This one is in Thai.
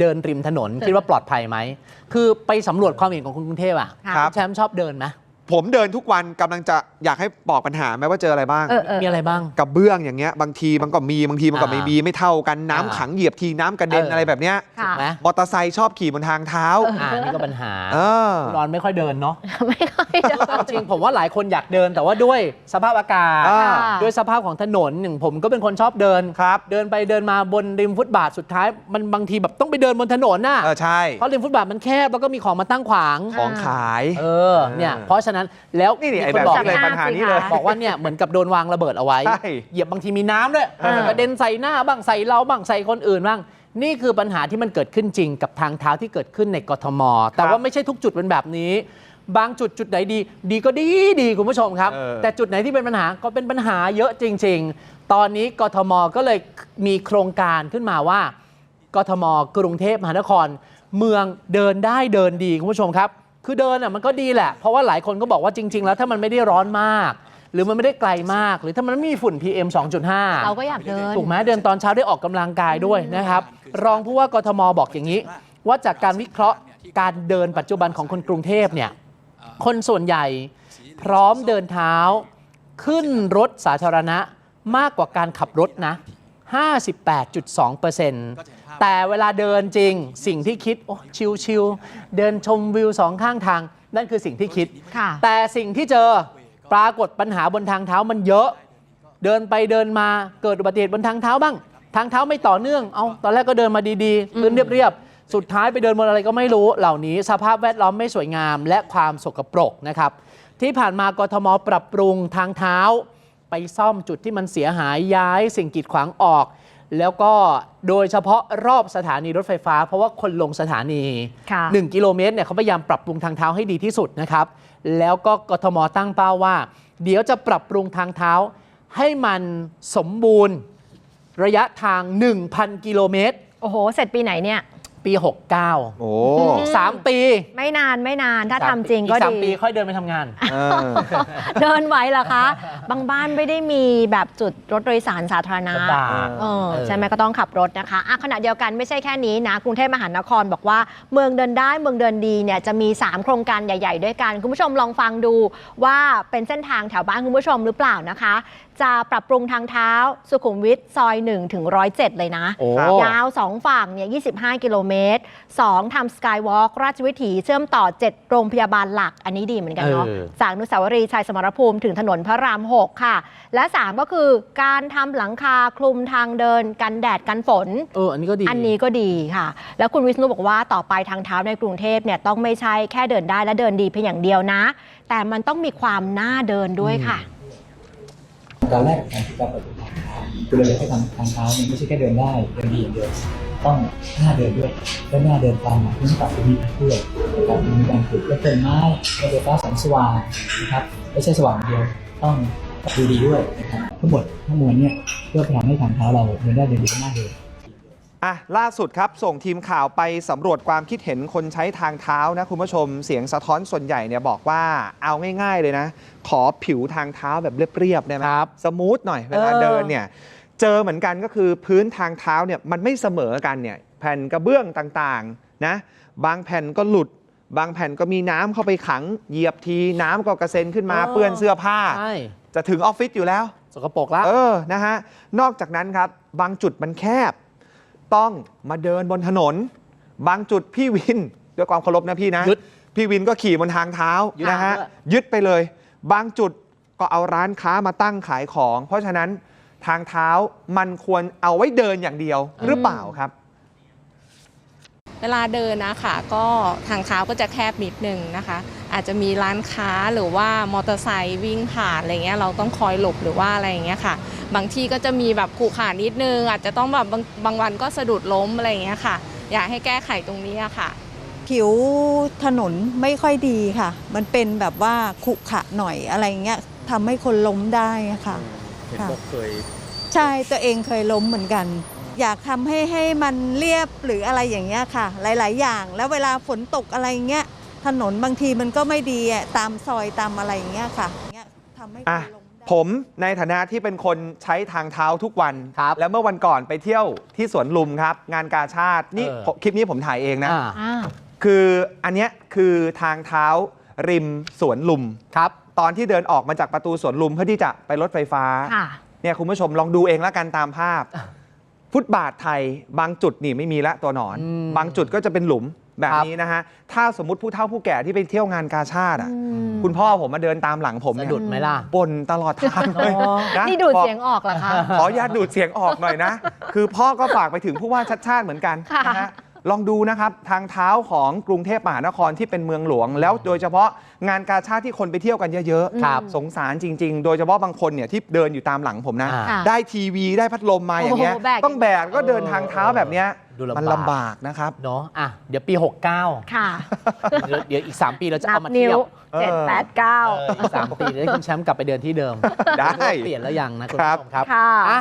เดินริมถนนคิดว่าปลอดภัยไหมคือไปสำรวจความเห็นของคุณกรุงเทพอะครับแชมป์ชอบเดินไหม ผมเดินทุกวันกำลังจะอยากให้บอกปัญหาไหมว่าเจออะไรบ้าง เออเออมีอะไรบ้างกับเบื้องอย่างเงี้ยบางทีมันก็มีบางทีมันก็ไม่อ่ามีมีไม่เท่ากันน้ำอ่าขังเหยียบทีน้ำกระเด็นเอออ อะไรแบบเนี้ยถูกค่ะไหมมอเตอร์ไซค์ชอบขี่บนทางเท้าอ่านี่ก็ปัญหาเออ นอนไม่ค่อยเดินเนาะ ไม่ค่อยเดินจริงๆผมว่าหลายคนอยากเดินแต่ว่าด้วยสภาพอากาศ อ่า ด้วยสภาพของถนนหนึ่งผมก็เป็นคนชอบเดินครับ เดินไปเดินมาบนริมฟุตบาทสุดท้าย มันบางทีแบบต้องไปเดินบนถนนน่ะเออใช่เพราะริมฟุตบาทมันแคบแล้วก็มีของมาตั้งขวาง ของขาย เออเนี่ยเพราะฉะนั้นแล้วนี่นี่ไอ้มีคแบบบอกนี้เลยปัญหานี้เลย บอกว่าเนี่ยเหมือนกับโดนวางระเบิดเอาไว้ใช่เหยียบบางทีมีน้ำด้วยอ่ากระเด็นใส่หน้าบ้างใส่เราบ้างใส่คนอื่นบ้างนี่คือปัญหาที่มันเกิดขึ้นจริงกับทางเท้าที่เกิดขึ้นในกทม แต่ว่าไม่ใช่ทุกจุดเป็นแบบนี้ บางจุดจุดไหนดี ดีก็ดีดีคุณผู้ชมครับเออแต่จุดไหนที่เป็นปัญหาก็เป็นปัญหาเยอะจริง ๆ ตอนนี้กทมก็เลยมีโครงการขึ้นมาว่ากทมกรุงเทพมหานคร เมืองเดินได้เดินดีคุณผู้ชมครับ คือเดินอะมันก็ดีแหละ เพราะว่าหลายคนก็บอกว่าจริง ๆ แล้วถ้ามันไม่ได้ร้อนมาก หรือมันไม่ได้ไกลมาก หรือถ้ามันไม่มีฝุ่น PM 2.5 เราก็อยากเดิน ถูกไหมเดินตอนเช้าได้ออกกำลังกายด้วยนะครับ รองผู้ว่ากทมบอกอย่างนี้ ว่าจากการวิเคราะห์การเดินปัจจุบันของคนกรุงเทพเนี่ยคนส่วนใหญ่พร้อมเดินเท้าขึ้นรถสาธารณะมากกว่าการขับรถนะ 58.2% แต่เวลาเดินจริงสิ่งที่คิดโอ้ชิวๆเดินชมวิวสองข้างทาง นั่นคือสิ่งที่คิดค่ะแต่สิ่งที่เจอปรากฏปัญหาบนทางเท้ามันเยอะ เดินไปเดินมาเกิดอุบัติเหตุบนทางเท้าบ้าง ทางเท้าไม่ต่อเนื่องเอาตอนแรกก็เดินมาดีๆพื้นเรียบๆสุดท้ายไปเดินบนอะไรก็ไม่รู้เหล่านี้ สภาพแวดล้อมไม่สวยงาม และความสกปรกนะครับ ที่ผ่านมากทมปรับปรุงทางเท้า ไปซ่อมจุดที่มันเสียหายย้ายสิ่งกีดขวางออก แล้วก็โดยเฉพาะรอบสถานีรถไฟฟ้า เพราะว่าคนลงสถานี ค่ะ 1 กิโลเมตรเนี่ยเขาพยายามปรับปรุงทางเท้าให้ดีที่สุดนะครับ แล้วก็กทมตั้งเป้าว่า เดี๋ยวจะปรับปรุงทางเท้า ให้มันสมบูรณ์ระยะทาง 1,000 กิโลเมตร โอ้โห เสร็จปีไหนเนี่ย ปี 69 โอ้3 ปีไม่นานไม่นานถ้าสมทำจริงก็อีสามดี ปีค่อยเดินไปทำงาน เออ เดินไหวเหรอคะ บางบ้านไม่ได้มีแบบจุดรถโดยสารสาธารณะลำบากเออเออใช่ไหมก็ต้องขับรถนะคะอะขณะเดียวกันไม่ใช่แค่นี้นะ กรุงเทพมหานครบอกว่าเมืองเดินได้เมืองเดินดีเนี่ยจะมี 3 โครงการใหญ่ ๆ ด้วยกัน คุณผู้ชมลองฟังดูว่าเป็นเส้นทางแถวบ้านคุณผู้ชมหรือเปล่านะคะ จะปรับปรุงทางเท้าสุขุมวิทซอย1ถึง107 เลยนะ โอ้ ยาว 2 ฝั่งเนี่ย25 กิโลเมตร 2ทำสกายวอล์กราชวิถีเชื่อมต่อ 7 โรงพยาบาลหลัก อันนี้ดีเหมือนกันเนาะเออจากอนุสาวรีย์ชัยสมรภูมิถึงถนนพระราม 6 ค่ะ และ 3 ก็คือการทำหลังคาคลุมทางเดิน กันแดดกันฝน เออ อันนี้ก็ดี อันนี้ก็ดีค่ะ แล้วคุณวิษณุบอกว่าต่อไปทางเท้าในกรุงเทพเนี่ยต้องไม่ใช่แค่เดินได้และเดินดีเพียงอย่างเดียวนะ แต่มันต้องมีความน่าเดินด้วยค่ะตอนแรกของการที่การเปิดทางเท้าคือเราจะให้ทางทางเท้าเนี่ยไม่ใช่แค่เดินได้เดินดีอย่างเดียว ต้องหน้าเดินด้วยและหน้าเดินตามหลักพื้นตัดภูมิทัศน์ด้วยนะครับมีการปลูกต้นไม้รถไฟฟ้าแสงสว่างนะครับไม่ใช่สว่างอย่างเดียวต้องดูดีด้วยนะครับทั้งหมดทั้งมวลเนี่ยเพื่อทำให้ทางเท้าเราเดินได้เดินดีและหน้าเดินอะล่าสุดครับส่งทีมข่าวไปสำรวจความคิดเห็นคนใช้ทางเท้านะคุณผู้ชมเสียงสะท้อนส่วนใหญ่เนี่ยบอกว่าเอาง่าย ๆ เลยนะ ขอผิวทางเท้าแบบเรียบๆได้ไหมครับสมูทหน่อยเวลาเออเดินเนี่ย เจอเหมือนกันก็คือพื้นทางเท้าเนี่ยมันไม่เสมอกันเนี่ยแผ่นกระเบื้องต่างๆนะบางแผ่นก็หลุด บางแผ่นก็มีน้ำเข้าไปขังเหยียบทีน้ำก็กระเซ็นขึ้นมาเปื้อนเสื้อผ้าใช่จะถึงออฟฟิศอยู่แล้ว สกปรกละเออนะฮะนอกจากนั้นครับบางจุดมันแคบ ต้องมาเดินบนถนน บางจุดพี่วินด้วยความเคารพนะพี่นะยึดพี่วินก็ขี่บนทางเท้ายึดนะฮะด้วยยึดไปเลย บางจุดก็เอาร้านค้ามาตั้งขายของ เพราะฉะนั้น ทางเท้ามันควรเอาไว้เดินอย่างเดียวหรือเปล่าครับ เวลาเดินนะคะก็ทางเท้าก็จะแคบนิดนึงนะคะ อาจจะมีร้านค้าหรือว่ามอเตอร์ไซค์วิ่งผ่านอะไรเงี้ยเราต้องคอยหลบหรือว่าอะไรอย่างเงี้ยค่ะ บางที่ก็จะมีแบบขู่ขานิดนึง อาจจะต้องแบบบางบางวันก็สะดุดล้มอะไรอย่างเงี้ยค่ะ อยากให้แก้ไขตรงนี้อะค่ะผิวถนนไม่ค่อยดีค่ะ มันเป็นแบบว่าขรุขระหน่อยอะไรเงี้ยทำให้คนล้มได้อะค่ะเห็นค่ะบอกเคย ใช่ตัวเองเคยล้มเหมือนกัน อยากทำให้ให้มันเรียบหรืออะไรอย่างเงี้ยค่ะ หลาย ๆ อย่าง แล้วเวลาฝนตกอะไรเงี้ยถนนบางทีมันก็ไม่ดีอะตามซอยตามอะไรอย่างเงี้ยค่ะเงี้ยทำให้คนล้มได้ผมในฐานะที่เป็นคนใช้ทางเท้าทุกวันครับแล้วเมื่อวันก่อนไปเที่ยวที่สวนลุมครับ งานกาชาตินี่เออผมคลิปนี้ผมถ่ายเองนะอ่าอ่าคืออันเนี้ยคือทางเท้า ริมสวนลุม ครับ ตอนที่เดินออกมาจากประตูสวนลุมเพื่อที่จะไปรถไฟฟ้า ค่ะเนี่ยคุณผู้ชมลองดูเองแล้วกันตามภาพ ฟุตบาทไทยบางจุดนี่ไม่มีละตัวหนอน อืมบางจุดก็จะเป็นหลุมแบบครับ นี้นะฮะ ถ้าสมมติผู้เฒ่าผู้แก่ที่ไปเที่ยวงานกาชาติอะอืมคุณพ่อผมมาเดินตามหลังผมสะเนี่ยดุดไหมล่ะ บ่นตลอดทางเลยนะนี่ดูดบอกเสียงออกเหรอคะ ขออนุญาตดูดเสียงออกหน่อยนะ คือพ่อก็ฝากไปถึงผู้ว่าชัดชาติเหมือนกันค่ะ นะฮะ ลองดูนะครับทางเท้าของกรุงเทพมหานครที่เป็นเมืองหลวง แล้วโดยเฉพาะงานกาชาติที่คนไปเที่ยวกันเยอะครับสงสารจริง ๆ โดยเฉพาะบางคนเนี่ยที่เดินอยู่ตามหลังผมนะ อ่าค่ะได้ทีวีได้พัดลมมาอย่างเงี้ยโอ้โหแบก ต้องแบกก็เดินทางเท้าแบบเนี้ยดูลำบาก มันลำบากนะครับ เนาะอะเดี๋ยวปี 69ค่ะเดี๋ยวเดี๋ยวอีก 3 ปีเราจะนัเอาบมานิ้เทียวบเออเจ็ดแปดเก้าเอออีก 3 ปีจะได้คุณแชมป์กลับไปเดินที่เดิมได้ เปลี่ยนแล้วยังนะคุณครับผู้ชมครับ ค่ะ อะ